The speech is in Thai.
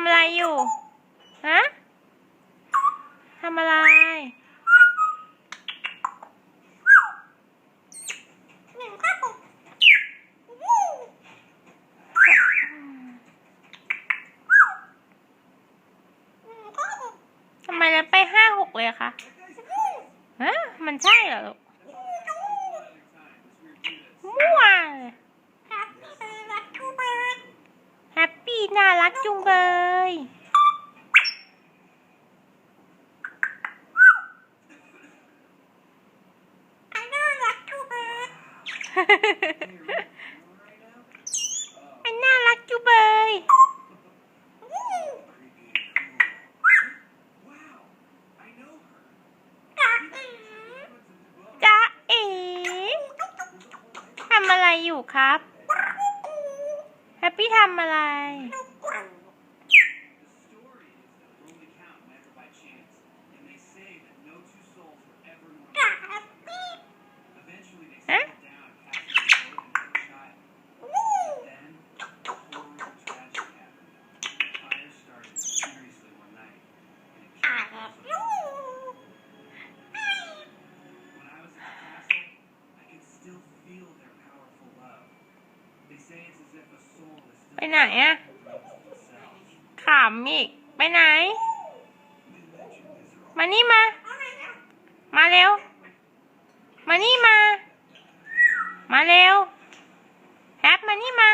ำอะไรอยู่ ฮะทำอะไร ทำไมเราไปห้าหกเลยอะคะ ฮะ มันใช่เหรอลูกมั่วเลยแฮป ปี้น่ารักจุงเบยมันน่ารักจุงเบยจ๊ะเอ๋ทำอะไรอยู่ครับแฮปปี้ทำอะไร ฮะ ไปไหนอะขำอีก ไปไหน มานี่มา มาเร็ว มานี่มา มาเร็วแฮปมานี่มา